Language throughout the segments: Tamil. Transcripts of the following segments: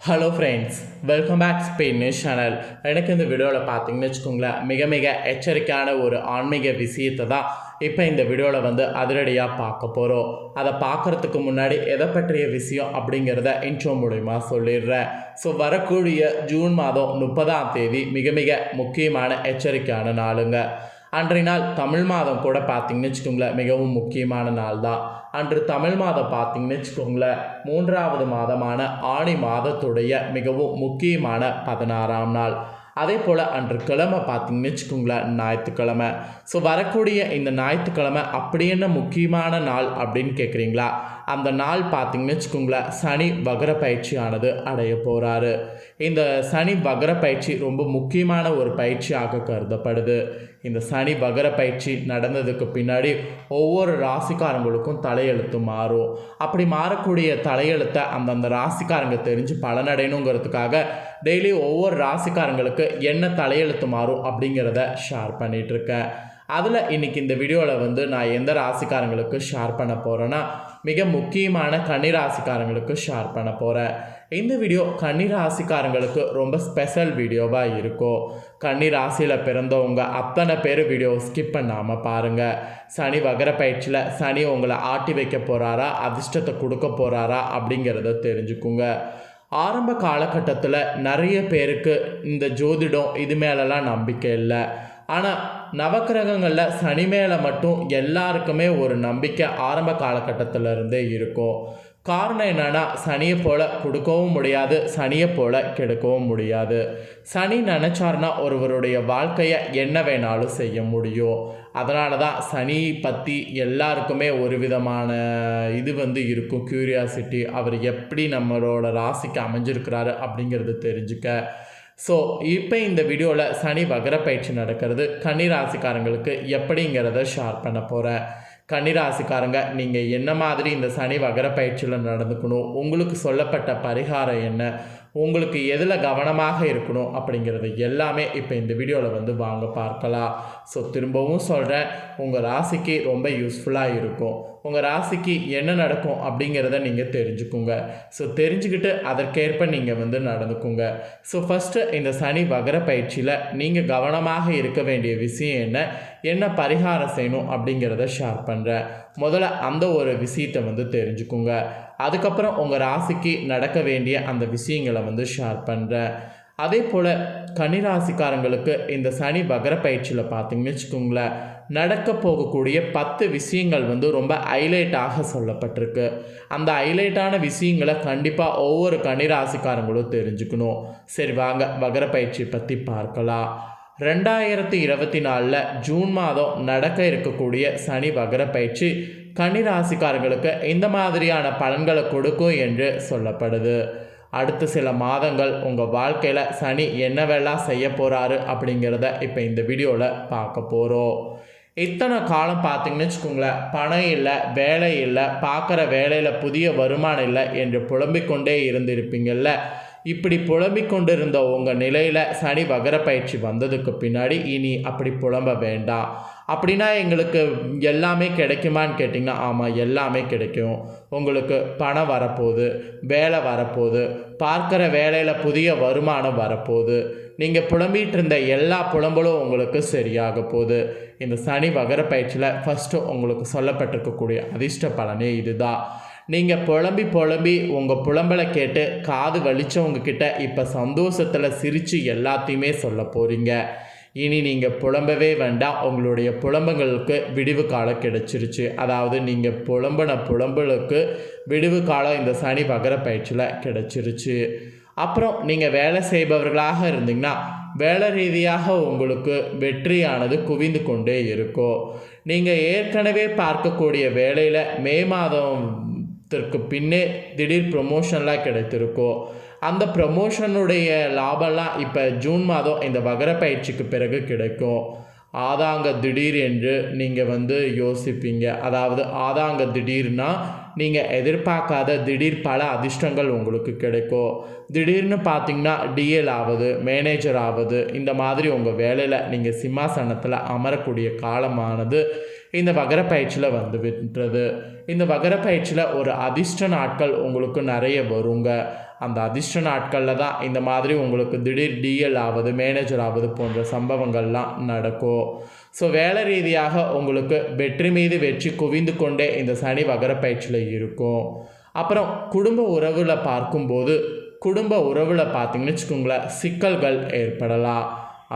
Hello friends welcome back Spain channel எனக்கு இந்த வீடியோவில் பார்த்தீங்கன்னு வச்சுக்கோங்களேன் மிக மிக எச்சரிக்கையான ஒரு ஆன்மீக விஷயத்தை தான் இப்போ இந்த வீடியோவில் வந்து அதிரடியாக பார்க்க போகிறோம் அதை பார்க்குறதுக்கு முன்னாடி எதை பற்றிய விஷயம் அப்படிங்கிறத இன்ட்ரோ மூலிமா சொல்லிடுறேன். ஸோ வரக்கூடிய ஜூன் மாதம் முப்பதாம் தேதி மிக மிக முக்கியமான எச்சரிக்கையான நாளுங்க. அன்றைய நாள் தமிழ் மாதம் கூட பார்த்தீங்கன்னு வச்சுக்கோங்களேன் மிகவும் முக்கியமான நாள் தான் அன்று தமிழ் மாதம் பார்த்தீங்கன்னு வச்சுக்கோங்களேன் மூன்றாவது மாதமான ஆணி மாதத்துடைய மிகவும் முக்கியமான பதினாறாம் நாள். அதே போல் அன்று கிழமை பார்த்தீங்கன்னு வச்சுக்கோங்களேன் ஞாயிற்றுக்கிழமை. ஸோ வரக்கூடிய இந்த ஞாயிற்றுக்கிழமை அப்படி என்ன முக்கியமான நாள் அப்படின்னு கேட்குறீங்களா அந்த நாள் பார்த்திங்கன்னு வச்சுக்கோங்களேன் சனி வகர பயிற்சியானது அடைய போகிறாரு இந்த சனி வகர பயிற்சி ரொம்ப முக்கியமான ஒரு பயிற்சியாக கருதப்படுது. இந்த சனி வகர பயிற்சி நடந்ததுக்கு பின்னாடி ஒவ்வொரு ராசிக்காரங்களுக்கும் தலையெழுத்து மாறும். அப்படி மாறக்கூடிய தலையெழுத்தை அந்தந்த ராசிக்காரங்க தெரிஞ்சு பலனடையணுங்கிறதுக்காக டெய்லி ஒவ்வொரு ராசிக்காரங்களுக்கு என்ன தலையெழுத்து மாறும் அப்படிங்கிறத ஷேர் பண்ணிகிட்ருக்கேன் அதில் இன்றைக்கி இந்த வீடியோவில் வந்து நான் எந்த ராசிக்காரங்களுக்கு ஷேர் பண்ண போகிறேன்னா மிக முக்கியமான கன்னி ராசிக்காரங்களுக்கு ஷேர் பண்ண போகிறேன் இந்த வீடியோ கன்னிராசிக்காரங்களுக்கு ரொம்ப ஸ்பெஷல் வீடியோவாக இருக்கும். கன்னி ராசியில் பிறந்தவங்க அத்தனை பேர் வீடியோ ஸ்கிப் பண்ணாமல் பாருங்கள் சனி வகர பயிற்சியில் சனி உங்களை ஆட்டி வைக்க போகிறாரா அதிர்ஷ்டத்தை கொடுக்க போகிறாரா அப்படிங்கிறத தெரிஞ்சுக்குங்க. ஆரம்ப காலகட்டத்தில் நிறைய பேருக்கு இந்த ஜோதிடம் இது மேலெல்லாம் நம்பிக்கை இல்லை. ஆனால் நவக்கிரகங்களில் சனி மேலே மட்டும் எல்லாருக்குமே ஒரு நம்பிக்கை ஆரம்ப காலகட்டத்தில் இருந்தே இருக்கும். காரணம் என்னென்னா சனியை போல் கொடுக்கவும் முடியாது சனியை போல் கெடுக்கவும் முடியாது. சனி நினச்சார்னா ஒருவருடைய வாழ்க்கையை என்ன வேணாலும் செய்ய முடியும். அதனால தான் சனி பற்றி எல்லாருக்குமே ஒரு விதமான இது வந்து இருக்கும். க்யூரியாசிட்டி அவர் எப்படி நம்மளோட ராசிக்கு அமைஞ்சிருக்கிறாரு அப்படிங்கிறது தெரிஞ்சுக்க. ஸோ இப்போ இந்த வீடியோவில் சனி வகர பயிற்சி நடக்கிறது. கன்னி ராசிக்காரங்களுக்கு எப்படிங்கிறத ஷேர் பண்ண போகிறேன் கன்னிராசிக்காரங்க நீங்கள் என்ன மாதிரி இந்த சனி வகர பயிற்சியில் நடந்துக்கணும்? உங்களுக்கு சொல்லப்பட்ட பரிகாரம் என்ன? உங்களுக்கு எதில் கவனமாக இருக்கணும்? அப்படிங்கிறது எல்லாமே இப்போ இந்த வீடியோவில் வந்து வாங்க பார்க்கலாம். ஸோ திரும்பவும் சொல்கிறேன் உங்கள் ராசிக்கு ரொம்ப யூஸ்ஃபுல்லாக இருக்கும். உங்கள் ராசிக்கு என்ன நடக்கும் அப்படிங்கிறத நீங்கள் தெரிஞ்சுக்குங்க. ஸோ தெரிஞ்சுக்கிட்டு அதற்கேற்ப நீங்கள் வந்து நடந்துக்குங்க. ஸோ ஃபஸ்ட்டு இந்த சனி வகர பயிற்சியில் நீங்கள் கவனமாக இருக்க வேண்டிய விஷயம் என்ன? என்ன பரிகாரம் செய்யணும் அப்படிங்கிறத ஷேர் பண்ணுறேன் முதல்ல அந்த ஒரு விஷயத்தை வந்து தெரிஞ்சுக்குங்க. அதுக்கப்புறம் உங்கள் ராசிக்கு நடக்க வேண்டிய அந்த விஷயங்களை வந்து ஷேர் பண்ணுறேன் அதே போல் கன்னிராசிக்காரங்களுக்கு இந்த சனி வகர பயிற்சியில் பார்த்தீங்கன்னு வச்சுக்கோங்களேன் நடக்க போகக்கூடிய பத்து விஷயங்கள் வந்து ரொம்ப ஹைலைட்டாக சொல்லப்பட்டிருக்கு. அந்த ஹைலைட்டான விஷயங்களை கண்டிப்பாக ஒவ்வொரு கன்னிராசிக்காரங்களும் தெரிஞ்சுக்கணும். சரி வாங்க வகர பயிற்சி பற்றி பார்க்கலாம். ரெண்டாயிரத்தி இருபத்தி நாலில் ஜூன் மாதம் நடக்க இருக்கக்கூடிய சனி வகர பயிற்சி கன்னிராசிக்காரங்களுக்கு இந்த மாதிரியான பலன்களை கொடுக்கும் என்று சொல்லப்படுது. அடுத்த சில மாதங்கள் உங்கள் வாழ்க்கையில் சனி என்னவெல்லாம் செய்ய போகிறாரு அப்படிங்கிறத இப்போ இந்த வீடியோவில் பார்க்க போகிறோம் இத்தனை காலம் பார்த்தீங்கன்னு வச்சுக்கோங்களேன் பணம் இல்லை வேலை இல்லை பார்க்குற வேலையில் புதிய வருமானம் இல்லை என்று புலம்பிக் இருந்திருப்பீங்கள்ல இப்படி புலம்பிக் கொண்டிருந்த உங்கள் நிலையில் சனி வகர பயிற்சி வந்ததுக்கு பின்னாடி இனி அப்படி புலம்ப வேண்டாம் அப்படின்னா எங்களுக்கு எல்லாமே கிடைக்குமான்னு கேட்டிங்கன்னா ஆமாம் எல்லாமே கிடைக்கும். உங்களுக்கு பணம் வரப்போகுது வேலை வரப்போகுது பார்க்குற வேலையில் புதிய வருமானம் வரப்போகுது. நீங்கள் புலம்பிகிட்டு இருந்த எல்லா புலம்பலும் உங்களுக்கு சரியாக போகுது. இந்த சனி வகர பயிற்சியில் ஃபஸ்ட்டு உங்களுக்கு சொல்லப்பட்டிருக்கக்கூடிய அதிர்ஷ்ட பலனே இதுதான். நீங்கள் புலம்பி புலம்பி உங்கள் புலம்பலை கேட்டு காது வலிச்சவங்க கிட்ட இப்போ சந்தோஷத்தில் சிரித்து எல்லாத்தையுமே சொல்ல போகிறீங்க இனி நீங்கள் புலம்பவே வேண்டாம். உங்களுடைய புலம்புகளுக்கு விடிவு காலம் கிடைச்சிருச்சு. அதாவது நீங்கள் புலம்பின புலம்பலுக்கு விடிவு காலம் இந்த சனி வகர பயிற்சியில் கிடைச்சிருச்சு. அப்புறம் நீங்கள் வேலை செய்பவர்களாக இருந்தீங்கன்னா வேலை ரீதியாக உங்களுக்கு வெற்றியானது குவிந்து கொண்டே இருக்கும். நீங்கள் ஏற்கனவே பார்க்கக்கூடிய வேலையில் மே மாதம் இதற்கு பின்னே திடீர் ப்ரொமோஷன்லாம் கிடைத்திருக்கோ. அந்த ப்ரமோஷனுடைய லாபம்லாம் இப்போ ஜூன் மாதம் இந்த வகர பயிற்சிக்கு பிறகு கிடைக்கும். ஆதாங்க திடீர் என்று நீங்கள் வந்து யோசிப்பீங்க. அதாவது ஆதாங்க திடீர்னா நீங்கள் எதிர்பார்க்காத திடீர் பல அதிர்ஷ்டங்கள் உங்களுக்கு கிடைக்கும். திடீர்னு பார்த்தீங்கன்னா டிஎல் ஆகுது மேனேஜர் ஆகுது இந்த மாதிரி உங்கள் வேலையில் நீங்கள் சிம்மாசனத்தில் அமரக்கூடிய காலமானது இந்த வகர பயிற்சியில் வந்து விட்டுறது இந்த வகர பயிற்சியில் ஒரு அதிர்ஷ்ட நாட்கள் உங்களுக்கு நிறைய வருங்க. அந்த அதிர்ஷ்ட நாட்களில் தான் இந்த மாதிரி உங்களுக்கு திடீர் டிஎல் ஆவது மேனேஜர் ஆவது போன்ற சம்பவங்கள்லாம் நடக்கும். ஸோ வேலை ரீதியாக உங்களுக்கு வெற்றி மீது வெற்றி குவிந்து கொண்டே இந்த சனி வகர பயிற்சியில் இருக்கும். அப்புறம் குடும்ப உறவில் பார்க்கும்போது குடும்ப உறவில் பார்த்தீங்கன்னு வச்சுக்கோங்களேன் சிக்கல்கள் ஏற்படலாம்.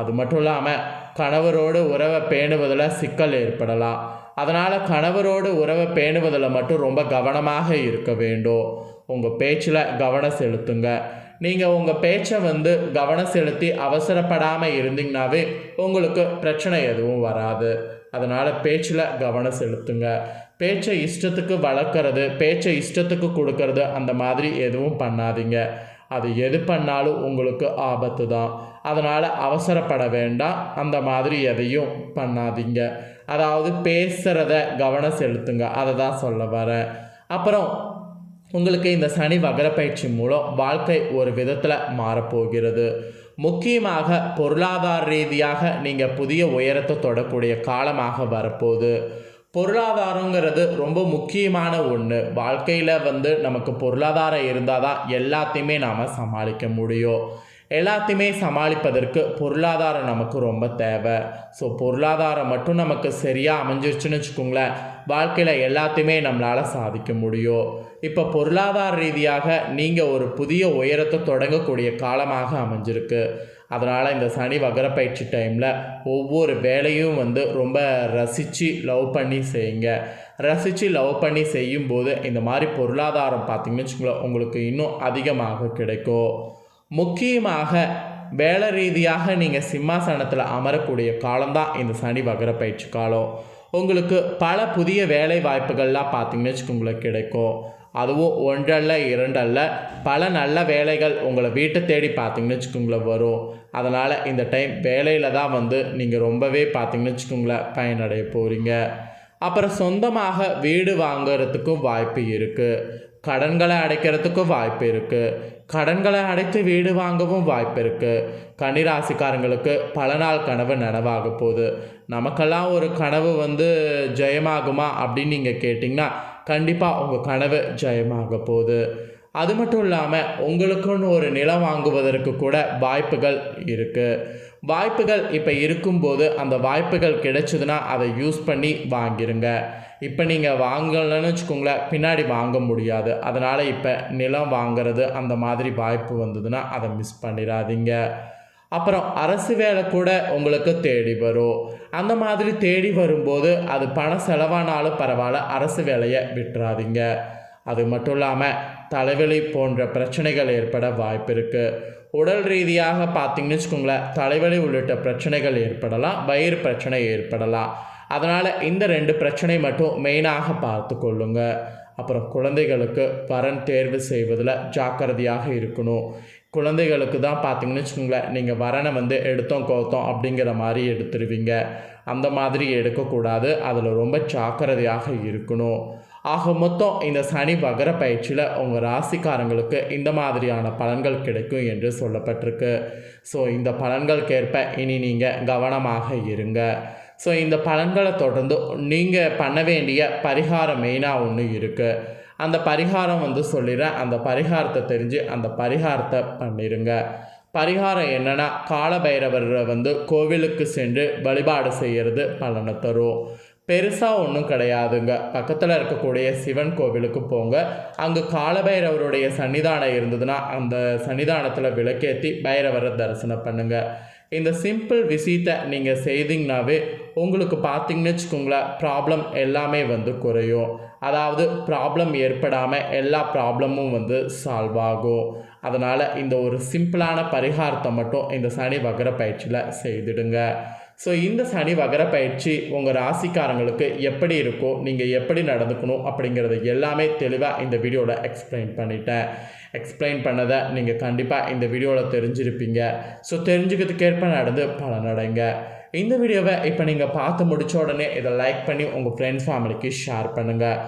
அது மட்டும் இல்லாமல் கணவரோடு உறவை பேணுவதில் சிக்கல் ஏற்படலாம். அதனால் கணவரோடு உறவை பேணுவதில் மட்டும் ரொம்ப கவனமாக இருக்க வேண்டும். உங்கள் பேச்சில் கவனம் செலுத்துங்க. நீங்கள் உங்கள் பேச்சை வந்து கவனம் செலுத்தி அவசரப்படாமல் இருந்தீங்கனாவே உங்களுக்கு பிரச்சனை எதுவும் வராது. அதனால் பேச்சில் கவனம் செலுத்துங்க. பேச்சை இஷ்டத்துக்கு வளர்க்குறது பேச்சை இஷ்டத்துக்கு கொடுக்கறது அந்த மாதிரி எதுவும் பண்ணாதீங்க. அது எது பண்ணாலும் உங்களுக்கு ஆபத்து தான். அதனால் அவசரப்பட வேண்டாம். அந்த மாதிரி எதையும் பண்ணாதீங்க. அதாவது பேசுகிறத கவனம் செலுத்துங்க. அதை தான் சொல்ல வரேன். அப்புறம் உங்களுக்கு இந்த சனி வகரப்பயிற்சி மூலம் வாழ்க்கை ஒரு விதத்தில் மாறப்போகிறது. முக்கியமாக பொருளாதார ரீதியாக நீங்கள் புதிய உயரத்தை தொடக்கூடிய காலமாக வரப்போகுது. பொருளாதாரங்கிறது ரொம்ப முக்கியமான ஒன்று வாழ்க்கையில் வந்து நமக்கு பொருளாதாரம் இருந்தால் தான் எல்லாத்தையுமே நாம் சமாளிக்க முடியும். எல்லாத்தையுமே சமாளிப்பதற்கு பொருளாதாரம் நமக்கு ரொம்ப தேவை. ஸோ பொருளாதாரம் மட்டும் நமக்கு சரியாக அமைஞ்சிருச்சுன்னு வச்சுக்கோங்களேன் வாழ்க்கையில் எல்லாத்தையுமே நம்மளால் சாதிக்க முடியும். இப்போ பொருளாதார ரீதியாக நீங்கள் ஒரு புதிய உயரத்தை தொடங்கக்கூடிய காலமாக அமைஞ்சிருக்கு. அதனால் இந்த சனி வகர பயிற்சி டைமில் ஒவ்வொரு வேலையும் வந்து ரொம்ப ரசித்து லவ் பண்ணி செய்யுங்க. ரசித்து லவ் பண்ணி செய்யும்போது இந்த மாதிரி பொருளாதாரம் பார்த்திங்கன்னு வச்சுக்கோங்களேன் உங்களுக்கு இன்னும் அதிகமாக கிடைக்கும். முக்கியமாக வேலை ரீதியாக நீங்கள் சிம்மாசனத்தில் அமரக்கூடிய காலம்தான் இந்த சனி வகர பயிற்சி காலம். உங்களுக்கு பல புதிய வேலை வாய்ப்புகள்லாம் பார்த்தீங்கன்னு வச்சுக்கோங்களே கிடைக்கும். அதுவும் ஒன்றல்ல இரண்டல்ல பல நல்ல வேலைகள் உங்களை வீட்டை தேடி பார்த்தீங்கன்னு வச்சுக்கோங்களேன் வரும். அதனால் இந்த டைம் வேலையில் தான் வந்து நீங்கள் ரொம்பவே பார்த்தீங்கன்னு வச்சுக்கோங்களேன் பயனடைய போகிறீங்க அப்புறம் சொந்தமாக வீடு வாங்குறதுக்கும் வாய்ப்பு இருக்குது கடன்களை அடைக்கிறதுக்கும் வாய்ப்பு இருக்குது கடன்களை அடைத்து வீடு வாங்கவும் வாய்ப்பு இருக்குது கன்னிராசிக்காரங்களுக்கு பல நாள் கனவு நனவாக போகுது. நமக்கெல்லாம் ஒரு கனவு வந்து ஜெயமாகுமா அப்படின்னு நீங்கள் கேட்டிங்கன்னா கண்டிப்பாக உங்கள் கனவு ஜெயமாக போகுது. அது மட்டும் இல்லாமல் உங்களுக்குன்னு ஒரு நிலம் வாங்குவதற்கு கூட வாய்ப்புகள் இருக்குது வாய்ப்புகள் இப்போ இருக்கும்போது அந்த வாய்ப்புகள் கிடைச்சதுன்னா அதை யூஸ் பண்ணி வாங்கிருங்க. இப்போ நீங்கள் வாங்கலைன்னு வச்சுக்கோங்களேன் பின்னாடி வாங்க முடியாது. அதனால் இப்போ நிலம் வாங்குறது அந்த மாதிரி வாய்ப்பு வந்ததுன்னா அதை மிஸ் பண்ணிடாதீங்க. அப்புறம் அரசு வேலை கூட உங்களுக்கு தேடி வரும். அந்த மாதிரி தேடி வரும்போது அது பண செலவானாலும் பரவாயில்ல அரசு வேலையை விட்டுறாதீங்க. அது மட்டும் இல்லாமல் தலைவலி போன்ற பிரச்சனைகள் ஏற்பட வாய்ப்பு இருக்குது உடல் ரீதியாக பார்த்தீங்கன்னு வச்சுக்கோங்களேன் தலைவலி உள்ளிட்ட பிரச்சனைகள் ஏற்படலாம் வயிறு பிரச்சனை ஏற்படலாம். அதனால் இந்த ரெண்டு பிரச்சனை மட்டும் மெயினாக பார்த்து கொள்ளுங்க. அப்புறம் குழந்தைகளுக்கு வரன் தேர்வு செய்வதில் ஜாக்கிரதையாக இருக்கணும். குழந்தைகளுக்கு தான் பார்த்தீங்கன்னு வச்சுக்கோங்களேன் நீங்கள் வரனை வந்து எடுத்தோம் கோத்தோம் அப்படிங்கிற மாதிரி எடுத்துருவீங்க. அந்த மாதிரி எடுக்கக்கூடாது. அதில் ரொம்ப ஜாக்கிரதையாக இருக்கணும். ஆக மொத்தம் இந்த சனி வகர பயிற்சியில் உங்கள் ராசிக்காரங்களுக்கு இந்த மாதிரியான பலன்கள் கிடைக்கும் என்று சொல்லப்பட்டிருக்கு. ஸோ இந்த பலன்களுக்கேற்ப இனி நீங்கள் கவனமாக இருங்க. ஸோ இந்த பலன்களை தொடர்ந்து நீங்கள் பண்ண வேண்டிய பரிகாரம் மெயினாக ஒன்று இருக்குது அந்த பரிகாரம் வந்து சொல்லிடுறேன். அந்த பரிகாரத்தை தெரிஞ்சு அந்த பரிகாரத்தை பண்ணிடுங்க பரிகாரம் என்னென்னா காலபைரவரை வந்து கோவிலுக்கு சென்று வழிபாடு செய்கிறது பலனை தரும். பெருசாக ஒன்றும் கிடையாதுங்க. பக்கத்தில் இருக்கக்கூடிய சிவன் கோவிலுக்கு போங்க. அங்கே காலபைரவருடைய சன்னிதானம் இருந்ததுன்னா அந்த சன்னிதானத்தில் விளக்கேற்றி பைரவரை தரிசனம் பண்ணுங்கள் இந்த சிம்பிள் விஷயத்தை நீங்கள் செய்தீங்கனாவே உங்களுக்கு பார்த்தீங்கன்னு வச்சுக்கோங்களேன் ப்ராப்ளம் எல்லாமே வந்து குறையும். அதாவது ப்ராப்ளம் ஏற்படாமல் எல்லா ப்ராப்ளமும் வந்து சால்வ் ஆகும். அதனால் இந்த ஒரு சிம்பிளான பரிகாரத்தை மட்டும் இந்த சனி வகர பயிற்சியில் செய்திடுங்க. ஸோ இந்த சனி வகர பயிற்சி உங்கள் ராசிக்காரங்களுக்கு எப்படி இருக்கோ நீங்கள் எப்படி நடந்துக்கணும் அப்படிங்கிறது எல்லாமே தெளிவாக இந்த வீடியோவில் எக்ஸ்பிளைன் பண்ணிட்டேன். எக்ஸ்பிளைன் பண்ணதை நீங்கள் கண்டிப்பாக இந்த வீடியோவில் தெரிஞ்சிருப்பீங்க. ஸோ தெரிஞ்சுக்கிறதுக்கேற்ப நடந்து பலனடைங்க இந்த வீடியோவை இப்போ நீங்கள் பார்த்து முடித்த உடனே இதை லைக் பண்ணி உங்கள் ஃப்ரெண்ட்ஸ் ஃபேமிலிக்கு ஷேர் பண்ணுங்கள்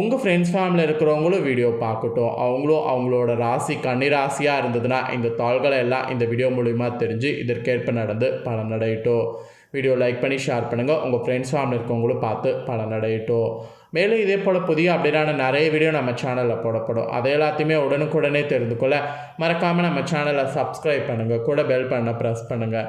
உங்கள் ஃப்ரெண்ட்ஸ் ஃபேமிலியில் இருக்கிறவங்களும் வீடியோ பார்க்கட்டும். அவங்களும் அவங்களோட ராசி கன்னி ராசியாக இருந்ததுன்னா இந்த தாள்களை எல்லாம் இந்த வீடியோ மூலிமா தெரிஞ்சு இதற்கேற்ப நடந்து பலனடையட்டும் வீடியோ லைக் பண்ணி ஷேர் பண்ணுங்கள் உங்கள் ஃப்ரெண்ட்ஸ் ஃபேமிலி இருக்கவங்களும் பார்த்து பலனடையட்டும் மேலும் இதே போல் புதிய அப்டேட்டான நிறைய வீடியோ நம்ம சேனலில் போடப்படும். அதை எல்லாத்தையுமே உடனுக்குடனே தெரிந்து கொள்ள மறக்காமல் நம்ம சேனலை சப்ஸ்கிரைப் பண்ணுங்கள் கூட பெல் பண்ண ப்ரெஸ் பண்ணுங்கள்